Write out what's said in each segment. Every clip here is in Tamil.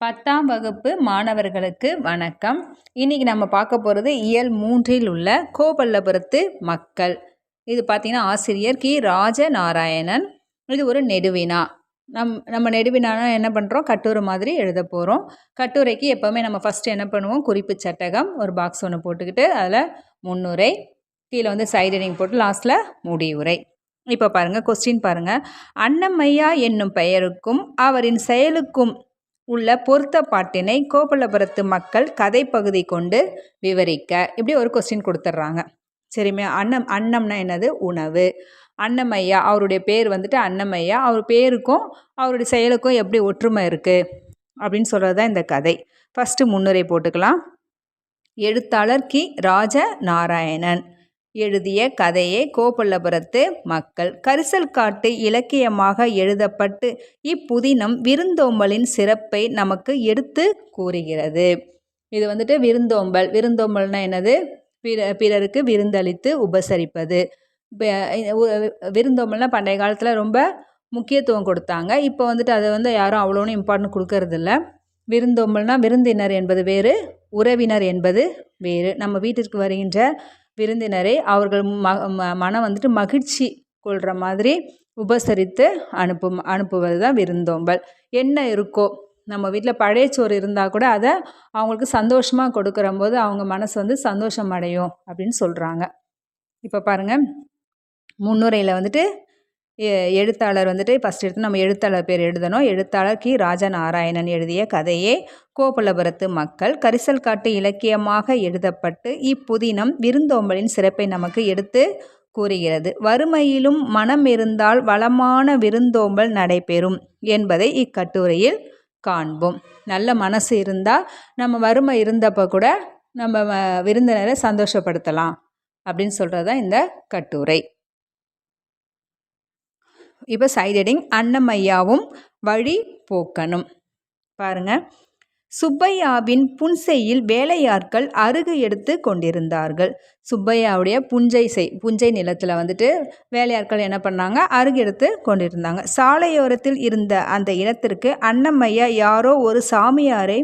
பத்தாம் வகுப்பு மாணவர்களுக்கு வணக்கம். இன்னைக்கு நம்ம பார்க்க போகிறது இயல் மூன்றில் உள்ள கோபல்லபுரத்து மக்கள். இது பார்த்திங்கன்னா ஆசிரியர் கி. ராஜநாராயணன். இது ஒரு நெடுவினா. நம் நம்ம நெடுவினானா என்ன பண்ணுறோம் கட்டுரை மாதிரி எழுத போகிறோம் கட்டுரைக்கு எப்போவுமே நம்ம ஃபஸ்ட்டு என்ன பண்ணுவோம்? குறிப்பு சட்டகம் ஒரு பாக்ஸ் ஒன்று போட்டுக்கிட்டு அதில் முன்னுரை கீழே வந்து சைடனிங் போட்டு லாஸ்ட்டில் முடிவுரை. இப்போ பாருங்கள் கொஸ்டின் பாருங்கள் அன்னம்மையா என்னும் பெயருக்கும் அவரின் செயலுக்கும் உள்ள பொருத்த பாட்டினை கோபலபுரத்து மக்கள் கதை பகுதி கொண்டு விவரிக்க. இப்படி ஒரு கொஸ்டின் கொடுத்துட்றாங்க சரிமே அன்னம் அன்னம்னா என்னது? உணவு. அன்னமையா அவருடைய பேர் வந்துட்டு அன்னமையா அவர் பேருக்கும் அவருடைய செயலுக்கும் எப்படி ஒற்றுமை இருக்குது அப்படின்னு சொல்கிறது தான் இந்த கதை. ஃபஸ்ட்டு முன்னுரை போட்டுக்கலாம். எழுத்தாளர் கி. ராஜ நாராயணன் எழுதிய கதையே கோபல்லபுரத்து மக்கள். கரிசல் காட்டு இலக்கியமாக எழுதப்பட்டு இப்புதினம் விருந்தோம்பலின் சிறப்பை நமக்கு எடுத்து கூறுகிறது. இது வந்துட்டு விருந்தோம்பல். விருந்தோம்பல்னா என்னது? பிற பிறருக்கு விருந்தளித்து உபசரிப்பது. விருந்தோம்பல்னால் பண்டைய காலத்தில் ரொம்ப முக்கியத்துவம் கொடுத்தாங்க. இப்போ வந்துட்டு அதை வந்து யாரும் அவ்வளோன்னு இம்பார்ட்டன்ட் கொடுக்கறதில்ல. விருந்தோம்பல்னால் விருந்தினர் என்பது வேறு உறவினர் என்பது வேறு. நம்ம வீட்டிற்கு வருகின்ற விருந்தினரை அவர்கள் ம மனம் வந்துட்டு மகிழ்ச்சி கொள்கிற மாதிரி உபசரித்து அனுப்பும் அனுப்புவது தான் விருந்தோம்பல். என்ன இருக்கோ நம்ம வீட்டில் பழைய சோறு இருந்தால் கூட அதை அவங்களுக்கு சந்தோஷமாக கொடுக்குற போது அவங்க மனசு வந்து சந்தோஷம் அடையும் அப்படின்னு சொல்கிறாங்க இப்போ பாருங்கள் முன்னுரையில் வந்துட்டு எழுத்தாளர் வந்துட்டு ஃபஸ்ட் எடுத்து நம்ம எழுத்தாளர் பேர் எழுதணும். எழுத்தாளர் கி. ராஜா நாராயணன் எழுதிய கதையே கோபலபுரத்து மக்கள் கரிசல் காட்டு இலக்கியமாக எழுதப்பட்டு இப்புதினம் விருந்தோம்பலின் சிறப்பை நமக்கு எடுத்து கூறுகிறது. வறுமையிலும் மனம் இருந்தால் வளமான விருந்தோம்பல் நடைபெறும் என்பதை இக்கட்டுரையில் காண்போம். நல்ல மனசு இருந்தால் நம்ம வறுமை இருந்தப்போ கூட நம்ம விருந்தினரை சந்தோஷப்படுத்தலாம் அப்படின்னு சொல்கிறது தான் இந்த கட்டுரை. இப்போ சைடடிங் அன்னமையாவும் வழி போக்கணும். பாருங்கள் சுப்பையாவின் புன்செய்யில் வேலையாட்கள் அருகு எடுத்து கொண்டிருந்தார்கள். சுப்பையாவுடைய புஞ்சை செய் புஞ்சை நிலத்தில் வந்துட்டு வேலையாட்கள் என்ன பண்ணாங்க? அருகு எடுத்து கொண்டிருந்தாங்க. சாலையோரத்தில் இருந்த அந்த இடத்திற்கு அன்னமையா யாரோ ஒரு சாமியாரை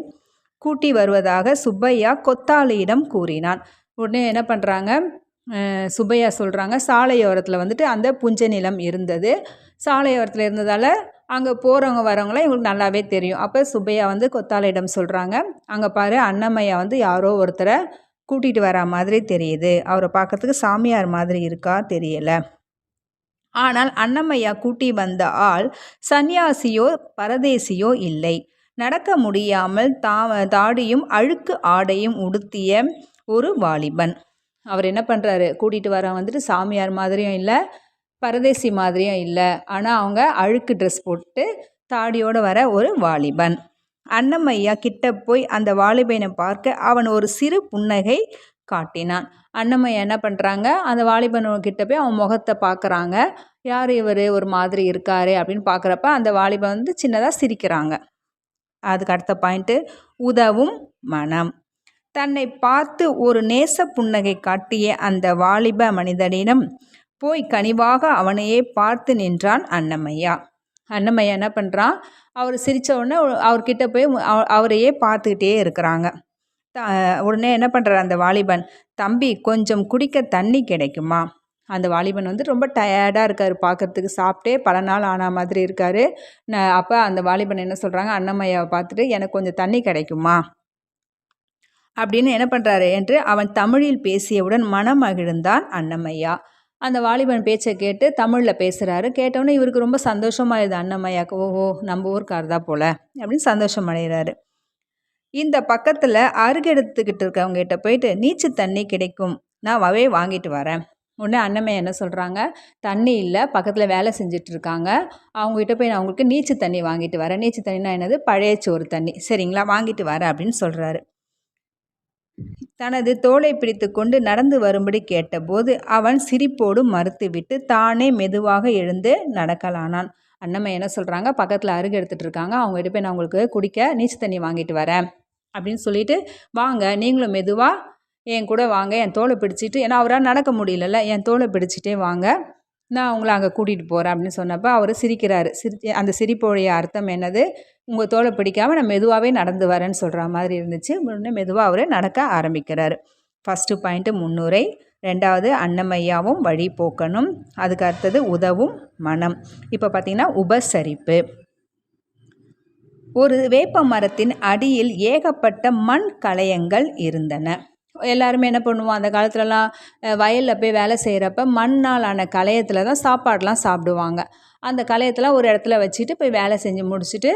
கூட்டி வருவதாக சுப்பையா கொத்தாளியிடம் கூறினான். உடனே என்ன பண்ணுறாங்க சுப்பையா சொல்கிறாங்க சாலையோரத்தில் வந்துட்டு அந்த புஞ்சை நிலம் இருந்தது. சாலையோரத்தில் இருந்ததால் அங்கே போகிறவங்க வரவங்களாம் இவங்களுக்கு நல்லாவே தெரியும். அப்போ சுப்பையா வந்து கொத்தாலையிடம் சொல்கிறாங்க அங்கே பாரு அன்னமையா வந்து யாரோ ஒருத்தரை கூட்டிகிட்டு வரா மாதிரி தெரியுது. அவரை பார்க்கறதுக்கு சாமியார் மாதிரி இருக்கா தெரியலை. ஆனால் அன்னமையா கூட்டி வந்த ஆள் சன்னியாசியோ பரதேசியோ இல்லை. நடக்க முடியாமல் தா தாடியும் அழுக்கு ஆடையும் உடுத்திய ஒரு வாலிபன். அவர் என்ன பண்ணுறாரு கூட்டிகிட்டு வர வந்துட்டு சாமியார் மாதிரியும் இல்லை பரதேசி மாதிரியும் இல்லை. ஆனால் அவங்க அழுக்கு ட்ரெஸ் போட்டு தாடியோடு வர ஒரு வாலிபன். அன்னமையா கிட்ட போய் அந்த வாலிபனை பார்க்க அவன் ஒரு சிறு புன்னகை காட்டினான். அன்னம்மையா என்ன பண்ணுறாங்க அந்த வாலிபன் கிட்ட போய் அவன் முகத்தை பார்க்குறாங்க. யார் இவர்? ஒரு மாதிரி இருக்காரு அப்படின்னு பார்க்குறப்ப அந்த வாலிபன் வந்து சின்னதாக சிரிக்கிறாங்க. அதுக்கு அடுத்த பாயிண்ட்டு உதவும் மனம். தன்னை பார்த்து ஒரு நேச புன்னகை காட்டிய அந்த வாலிப மனிதனிடம் போய் கனிவாக அவனையே பார்த்து நின்றான் அன்னமையா அன்னமையா என்ன பண்ணுறான் அவர் சிரித்த உடனே அவர்கிட்ட போய் அவரையே பார்த்துக்கிட்டே இருக்கிறாங்க. த உடனே என்ன பண்ணுறார் அந்த வாலிபன்? தம்பி கொஞ்சம் குடிக்க தண்ணி கிடைக்குமா? அந்த வாலிபன் வந்து ரொம்ப டயர்டாக இருக்கார் பார்க்குறதுக்கு சாப்பிட்டே பல நாள் ஆன மாதிரி இருக்கார். அப்போ அந்த வாலிபன் என்ன சொல்கிறாங்க அன்னமையாவை பார்த்துட்டு எனக்கு கொஞ்சம் தண்ணி கிடைக்குமா? அப்படின்னு என்ன பண்ணுறாரு என்று அவன் தமிழில் பேசியவுடன் மனமகிழ்ந்தான் அன்னமையா அந்த வாலிபன் பேச்சை கேட்டு தமிழில் பேசுகிறாரு கேட்டவுடனே இவருக்கு ரொம்ப சந்தோஷமாயிடுது அண்ணம்மையாக்கு ஓஹோ நம்ம ஊருக்கார் தான் போல் அப்படின்னு சந்தோஷம் அடைகிறாரு. இந்த பக்கத்தில் அருகெடுத்துக்கிட்டு இருக்கவங்ககிட்ட போயிட்டு நீச்சு தண்ணி கிடைக்கும். நான் வவே வாங்கிட்டு வரேன். உடனே அண்ணமையா என்ன சொல்கிறாங்க தண்ணி இல்லை பக்கத்தில் வேலை செஞ்சிட்ருக்காங்க அவங்ககிட்ட போய் நான் அவங்களுக்கு நீச்சு தண்ணி வாங்கிட்டு வரேன். நீச்சு தண்ணினா என்னது? பழைய சோறு தண்ணி. சரிங்களா வாங்கிட்டு வரேன் அப்படின்னு சொல்கிறாரு தனது தோளை பிடித்து கொண்டு நடந்து வரும்படி கேட்டபோது அவன் சிரிப்போடு மறுத்துவிட்டு தானே மெதுவாக எழுந்து நடக்கலானான். அண்ணம்மை என்ன சொல்கிறாங்க பக்கத்தில் அருகு எடுத்துகிட்டு இருக்காங்க. அவங்ககிட்ட போய் நான் உங்களுக்கு குடிக்க நீச்சல் தண்ணி வாங்கிட்டு வரேன். அப்படின்னு சொல்லிட்டு வாங்க நீங்களும் மெதுவாக என் கூட வாங்க. என் தோலை பிடிச்சிட்டு ஏன்னா அவரால் நடக்க முடியலல்ல. என் தோலை பிடிச்சிட்டே வாங்க. நான் உங்களை அங்கே கூட்டிகிட்டு போகிறேன் அப்படின்னு சொன்னப்போ அவர் சிரிக்கிறாரு. சிரிச்சு அந்த சிரிப்போடைய அர்த்தம் என்னது? உங்கள் தோலை பிடிக்காமல் நான் மெதுவாகவே நடந்து வரேன்னு சொல்கிற மாதிரி இருந்துச்சு. முன்னே மெதுவாக அவர் நடக்க ஆரம்பிக்கிறார். ஃபஸ்ட்டு பாயிண்ட்டு முன்னுரை ரெண்டாவது அன்னமையாவும் வழி போக்கணும். அதுக்கு அடுத்தது உதவும் மனம். இப்போ பார்த்திங்கன்னா உபசரிப்பு. ஒரு வேப்ப மரத்தின் அடியில் ஏகப்பட்ட மண் கலையங்கள் இருந்தன. எல்லாருமே என்ன பண்ணுவோம் அந்த காலத்துலலாம் வயலில் போய் வேலை செய்கிறப்ப மண்ணால் ஆன தான் சாப்பாடெலாம் சாப்பிடுவாங்க. அந்த களையத்தில் ஒரு இடத்துல வச்சுட்டு போய் வேலை செஞ்சு முடிச்சுட்டு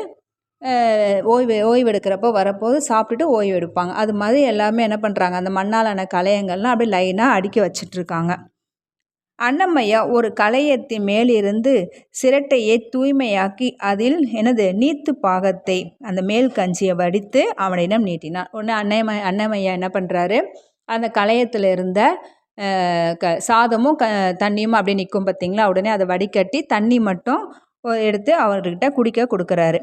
ஓய்வு ஓய்வு எடுக்கிறப்போ வரப்போது சாப்பிட்டுட்டு ஓய்வு எடுப்பாங்க அது மாதிரி எல்லாமே என்ன பண்ணுறாங்க அந்த மண்ணாலான களையங்கள்லாம் அப்படியே லைனாக அடுக்கி வச்சிட்ருக்காங்க அன்னம்மையா ஒரு கலையத்தின் மேலிருந்து சிரட்டையை தூய்மையாக்கி அதில் எனது நீத்து பாகத்தை அந்த மேல் கஞ்சியை வடித்து அவனிடம் நீட்டினான். உடனே அன்னைம அன்னமையா என்ன பண்ணுறாரு அந்த கலையத்தில் இருந்த க சாதமும் க தண்ணியும் அப்படி நிற்கும் பார்த்தீங்களா உடனே அதை வடிகட்டி தண்ணி மட்டும் எடுத்து அவர்கிட்ட குடிக்க கொடுக்குறாரு.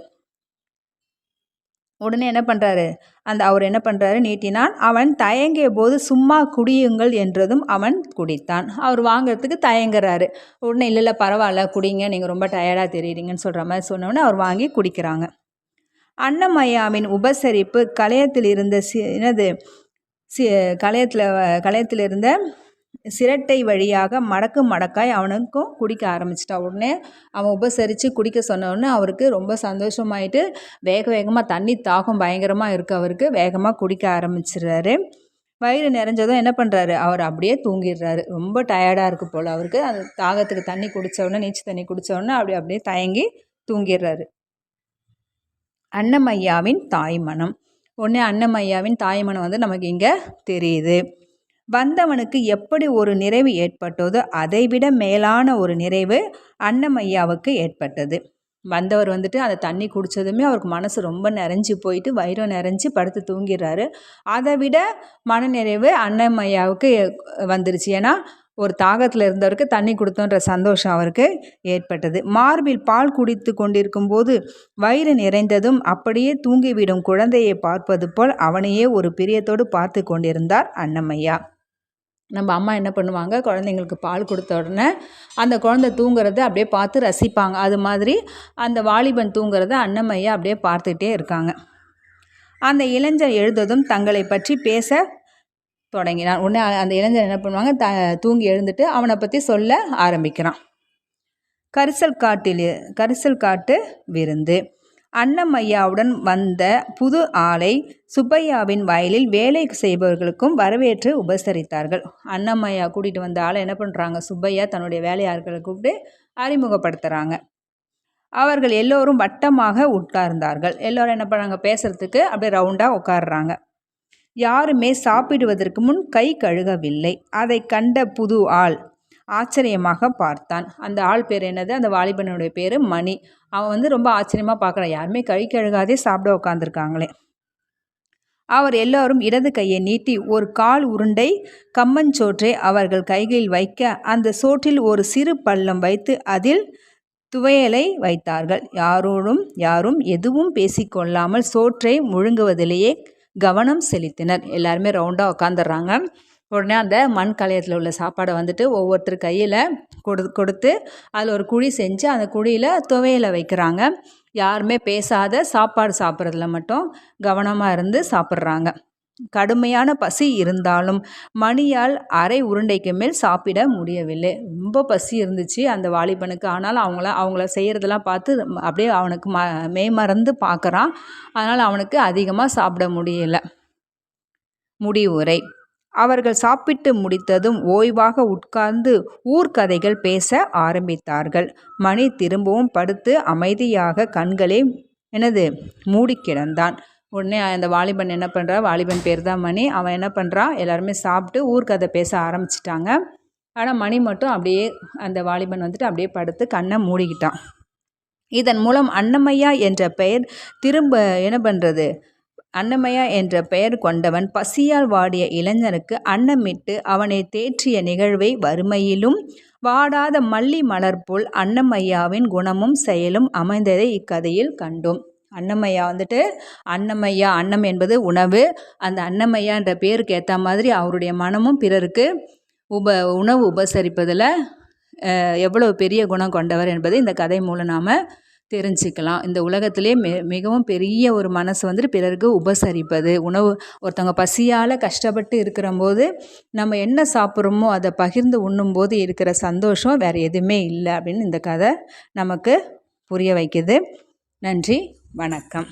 உடனே என்ன பண்ணுறாரு அந்த அவர் என்ன பண்ணுறாரு நீட்டினான். அவன் தயங்கிய போது சும்மா குடியுங்கள் என்றதும் அவன் குடித்தான். அவர் வாங்கிறதுக்கு தயங்குறாரு. உடனே இல்லை இல்லை பரவாயில்ல குடிங்க. நீங்கள் ரொம்ப டயர்டாக தெரியுறீங்கன்னு சொல்கிற மாதிரி சொன்னோடனே அவர் வாங்கி குடிக்கிறாங்க. அன்னமயாவின் உபசரிப்பு கலையத்தில் இருந்த சி என்னது? சி கலையத்தில் கலையத்தில் இருந்த சிரட்டை வழியாக மடக்கு மடக்காய் அவனுக்கும் குடிக்க ஆரம்பிச்சிட்டான் உடனே அவன் உபசரித்து குடிக்க சொன்னோடனே அவருக்கு ரொம்ப சந்தோஷமாயிட்டு வேக வேகமாக தண்ணி தாகம் பயங்கரமாக இருக்குது அவருக்கு வேகமாக குடிக்க ஆரம்பிச்சிடுறாரு. வயிறு நிறைஞ்சதும் என்ன பண்ணுறாரு அவர் அப்படியே தூங்கிடுறாரு. ரொம்ப டயர்டாக இருக்குது போல் அவருக்கு. அந்த தாகத்துக்கு தண்ணி குடித்தோடனே நீச்சு தண்ணி குடித்தோடனே அப்படி அப்படியே தயங்கி தூங்கிடுறாரு. அன்னமையாவின் தாய்மனம் உடனே அன்னமையாவின் தாய்மனம் வந்து நமக்கு இங்கே தெரியுது. வந்தவனுக்கு எப்படி ஒரு நிறைவு ஏற்பட்டதோ அதைவிட மேலான ஒரு நிறைவு அன்னமையாவுக்கு ஏற்பட்டது. வந்தவர் வந்துட்டு அந்த தண்ணி குடித்ததுமே அவருக்கு மனசு ரொம்ப நிறைஞ்சி போயிட்டு வயிறும் நிறைஞ்சி படுத்து தூங்கிடுறாரு. அதை விட மனநிறைவு அன்னமையாவுக்கு வந்துருச்சு. ஏன்னா ஒரு தாகத்தில் இருந்தவருக்கு தண்ணி கொடுத்தோன்ற சந்தோஷம் அவருக்கு ஏற்பட்டது. மார்பில் பால் குடித்து கொண்டிருக்கும் போது வயிறு நிறைந்ததும் அப்படியே தூங்கிவிடும் குழந்தையை பார்ப்பது போல் அவனையே ஒரு பிரியத்தோடு பார்த்து கொண்டிருந்தார் அன்னமையா நம்ம அம்மா என்ன பண்ணுவாங்க? குழந்தைங்களுக்கு பால் கொடுத்த உடனே அந்த குழந்தை தூங்குறத அப்படியே பார்த்து ரசிப்பாங்க. அது மாதிரி அந்த வாலிபன் தூங்குறத அன்னமையா அப்படியே பார்த்துக்கிட்டே இருக்காங்க. அந்த இளைஞர் எழுந்ததும் தங்களை பற்றி பேச தொடங்கினான். உடனே அந்த இளைஞர் என்ன பண்ணுவாங்க? த தூங்கி எழுந்துட்டு அவனை பற்றி சொல்ல ஆரம்பிக்கிறான். கரிசல் காட்டில் கரிசல் காட்டு விருந்து. அன்னமையாவுடன் வந்த புது ஆளை சுப்பையாவின் வயலில் வேலை செய்பவர்களுக்கும் வரவேற்று உபசரித்தார்கள். அன்னம்மையா கூட்டிகிட்டு வந்த ஆளை என்ன பண்ணுறாங்க சுப்பையா தன்னுடைய வேலையாட்களை கூப்பிட்டு அறிமுகப்படுத்துகிறாங்க அவர்கள் எல்லோரும் வட்டமாக உட்கார்ந்தார்கள். எல்லோரும் என்ன பண்ணாங்க? பேசுகிறதுக்கு அப்படியே ரவுண்டாக உட்காடுறாங்க யாருமே சாப்பிடுவதற்கு முன் கை கழுகவில்லை. அதை கண்ட புது ஆள் ஆச்சரியமாக பார்த்தான். அந்த ஆள் பேர் என்னது? அந்த வாலிபனுடைய பேர் மணி. அவன் வந்து ரொம்ப ஆச்சரியமாக பார்க்குறான். யாருமே கை கழுகாதே சாப்பிட உட்காந்துருக்காங்களே அவர் எல்லோரும் இடது கையை நீட்டி ஒரு கால் உருண்டை கம்மஞ்சோற்றை அவர்கள் கைகளில் வைக்க அந்த சோற்றில் ஒரு சிறு பள்ளம் வைத்து அதில் துவையலை வைத்தார்கள். யாரோடும் யாரும் எதுவும் பேசிக்கொள்ளாமல் சோற்றை முழுங்குவதிலேயே கவனம் செலுத்தினர். எல்லாருமே ரவுண்டாக உட்காந்துடுறாங்க உடனே அந்த மண் கலையத்தில் உள்ள சாப்பாடை வந்துட்டு ஒவ்வொருத்தர் கையில் கொடு கொடுத்து அதில் ஒரு குழி செஞ்சு அந்த குழியில் துவையலை வைக்கிறாங்க. யாருமே பேசாத சாப்பாடு சாப்பிட்றதுல மட்டும் கவனமாக இருந்து சாப்பிட்றாங்க. கடுமையான பசி இருந்தாலும் மணியால் அரை உருண்டைக்கு மேல் சாப்பிட முடியவில்லை. ரொம்ப பசி இருந்துச்சு அந்த வாலிபனுக்கு. ஆனால் அவங்கள அவங்கள செய்கிறதெல்லாம் பார்த்து அப்படியே அவனுக்கு ம மேமறந்து பார்க்குறான். அதனால் அவனுக்கு அதிகமாக சாப்பிட முடியல. முடிவுரை. அவர்கள் சாப்பிட்டு முடித்ததும் ஓய்வாக உட்கார்ந்து ஊர்க்கதைகள் பேச ஆரம்பித்தார்கள். மணி திரும்பவும் படுத்து அமைதியாக கண்களை எனது மூடி கிடந்தான். உடனே அந்த வாலிபன் என்ன பண்ணுறா வாலிபன் பேர் தான் மணி. அவன் என்ன பண்ணுறான் எல்லாருமே சாப்பிட்டு ஊர்க்கதை பேச ஆரம்பிச்சிட்டாங்க. ஆனால் மணி மட்டும் அப்படியே அந்த வாலிபன் வந்துட்டு அப்படியே படுத்து கண்ணை மூடிக்கிட்டான். இதன் மூலம் அன்னமையா என்ற பெயர் திரும்ப என்ன பண்ணுறது அன்னமயா என்ற பெயர் கொண்டவன் பசியால் வாடிய இளைஞனுக்கு அன்னமிட்டு அவனை தேற்றிய நிகழ்வை வறுமையிலும் வாடாத மல்லி மலர் போல் அன்னமையாவின் குணமும் செயலும் அமைந்ததை இக்கதையில் கண்டோம். அன்னமையா வந்துட்டு அன்னமையா அன்னம் என்பது உணவு. அந்த அன்னமையான்ற பேருக்கு ஏற்ற மாதிரி அவருடைய மனமும் பிறருக்கு உப உணவு உபசரிப்பதில் எவ்வளவு பெரிய குணம் கொண்டவர் என்பதை இந்த கதை மூலம் நாம் தெரிஞ்சுக்கலாம். இந்த உலகத்திலே மி மிகவும் பெரிய ஒரு மனசு வந்துட்டு பிறருக்கு உபசரிப்பது. உணவு ஒருத்தவங்க பசியால் கஷ்டப்பட்டு இருக்கிறம்போது நம்ம என்ன சாப்பிட்றோமோ அதை பகிர்ந்து உண்ணும்போது இருக்கிற சந்தோஷம் வேறு எதுவுமே இல்லை அப்படின்னு இந்த கதை நமக்கு புரிய வைக்குது. நன்றி வணக்கம்.